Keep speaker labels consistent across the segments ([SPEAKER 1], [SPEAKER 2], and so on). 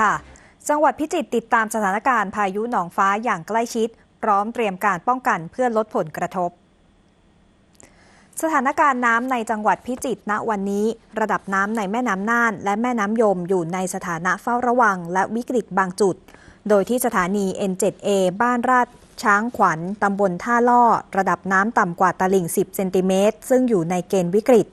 [SPEAKER 1] ค่ะ จังหวัดพิจิตรติดตามสถานการณ์พายุหนองฟ้าอย่างใกล้ชิด พร้อมเตรียมการป้องกันเพื่อลดผลกระทบ สถานการณ์น้ำในจังหวัดพิจิตรณวันนี้ ระดับน้ำในแม่น้ำน่าน และแม่น้ำยมอยู่ในสถานะเฝ้าระวัง และวิกฤตบางจุด โดยที่สถานี N7A บ้านราช ช้างขวัญตำบลท่าล่อ ระดับน้ำต่ำกว่าตลิ่ง 10 เซนติเมตร ซึ่งอยู่ในเกณฑ์วิกฤต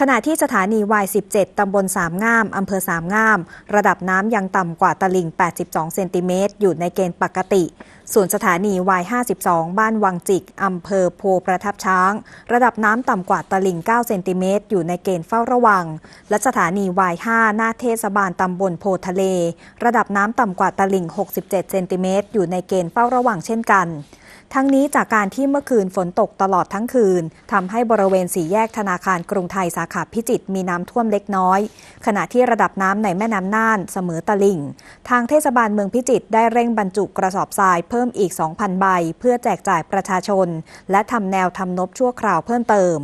[SPEAKER 1] ขณะที่สถานี Y17 ตำบลสามงาม อำเภอสามงาม ระดับน้ำยังต่ำกว่าตลิ่ง 82 เซนติเมตร อยู่ในเกณฑ์ปกติ ส่วนสถานี Y52 บ้านวังจิก อำเภอโพประทับช้าง ระดับน้ำต่ำกว่าตลิ่ง 9 เซนติเมตร อยู่ในเกณฑ์เฝ้าระวัง และสถานี Y5 หน้าเทศบาลตำบลโพทะเล ระดับน้ำต่ำกว่าตลิ่ง 67 เซนติเมตร อยู่ในเกณฑ์เฝ้าระวังเช่นกันทั้งนี้จากการที่เมื่อคืนฝนตกตลอดทั้งคืนทำให้บริเวณสี่แยกธนาคารกรุงไทยสาขาพิจิตรมีน้ำท่วมเล็กน้อย ขณะที่ระดับน้ำในแม่น้ำน่านเสมอตลิ่ง ทางเทศบาลเมืองพิจิตรได้เร่งบรรจุกระสอบทรายเพิ่มอีก 2,000 ใบ เพื่อแจกจ่ายประชาชน และทำแนวทำนบชั่วคราวเพิ่มเติม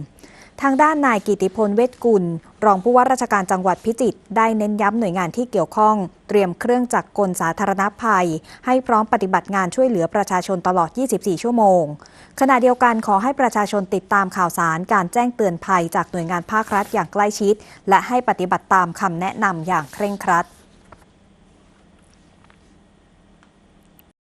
[SPEAKER 1] ทางด้านนายกิติพลเวชกุล รองผู้ว่าราชการจังหวัดพิจิตรได้เน้นย้ำหน่วยงานที่เกี่ยวข้อง เตรียมเครื่องจักรกลสาธารณภัย ให้พร้อมปฏิบัติงานช่วยเหลือประชาชนตลอด 24 ชั่วโมง ขณะเดียวกันขอให้ประชาชนติดตามข่าวสารการแจ้งเตือนภัยจากหน่วยงานภาครัฐอย่างใกล้ชิด และให้ปฏิบัติตามคำแนะนำอย่างเคร่งครัด